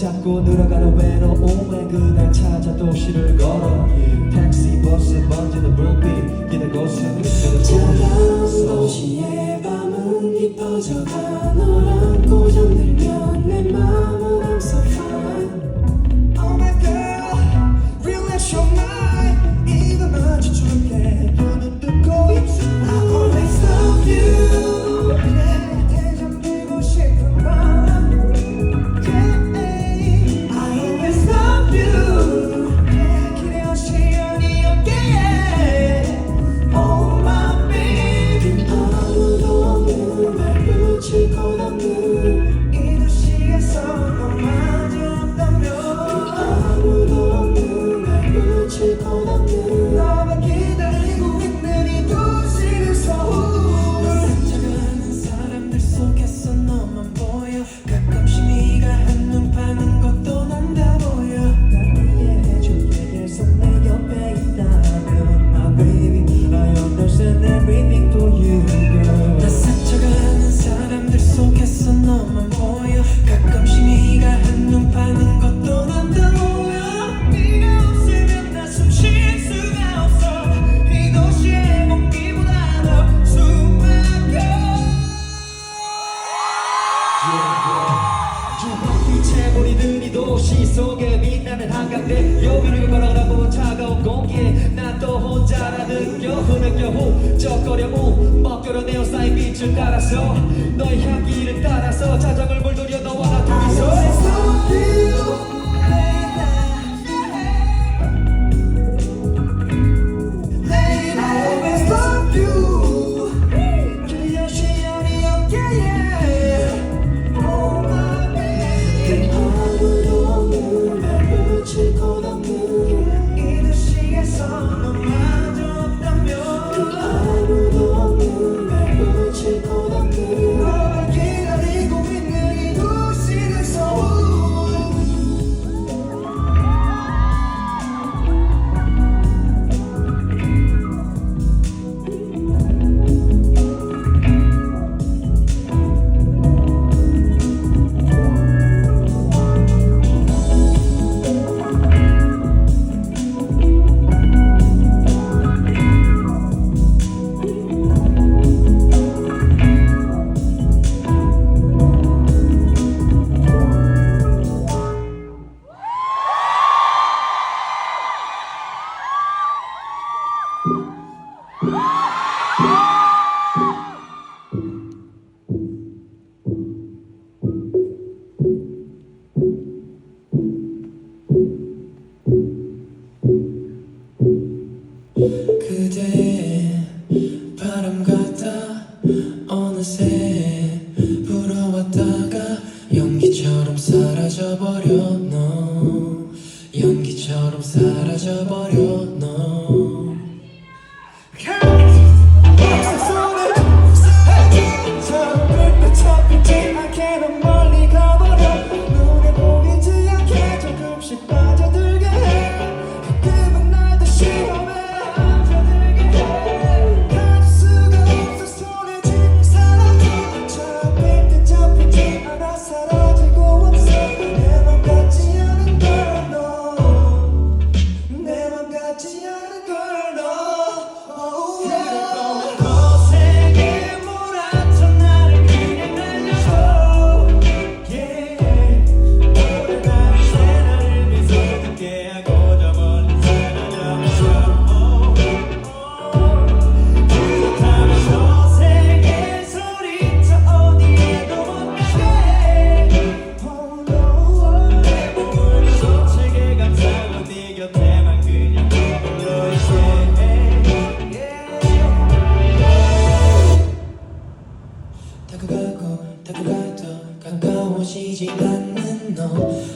자꾸 늘어가는 외로움에 그날 찾아 도시를 걸어 택시 버스 번지는 불빛 기대 곳은 차가운 도시의 밤은 깊어져가는 나는 한가운데 여기를 걸어가고 차가운 공기에 난 또 혼자라 느껴. 흐느껴 훅적거려. 우 먹겨로 내어 쌓인 빛을 따라서. 너의 향기를 따라서. 자전거를 사라져버려 너 연기처럼 사라져버려 꺼지지 않는 너.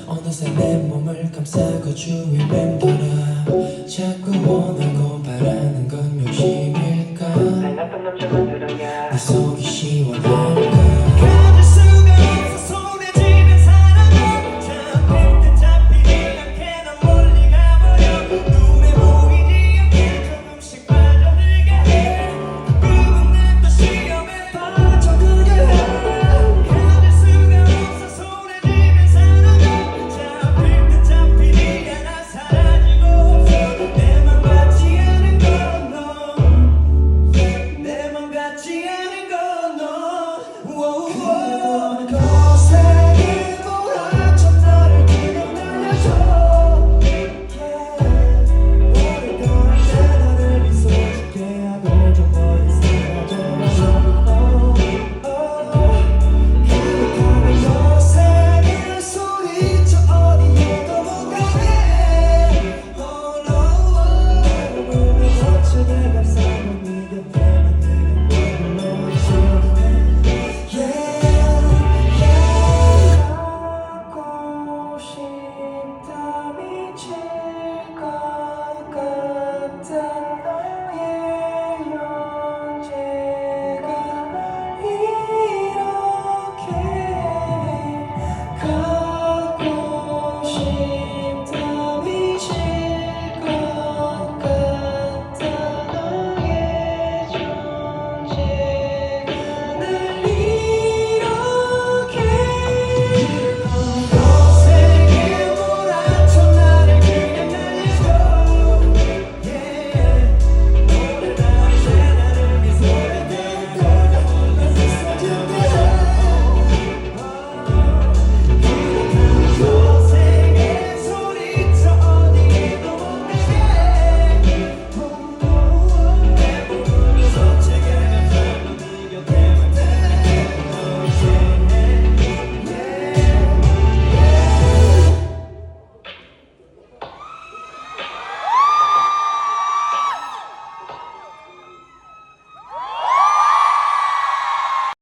어느새 내 몸을 감싸고 주위 맴돌아 자꾸 원하고 바라는 건 욕심일까? 날 나쁜 남자 만들었냐.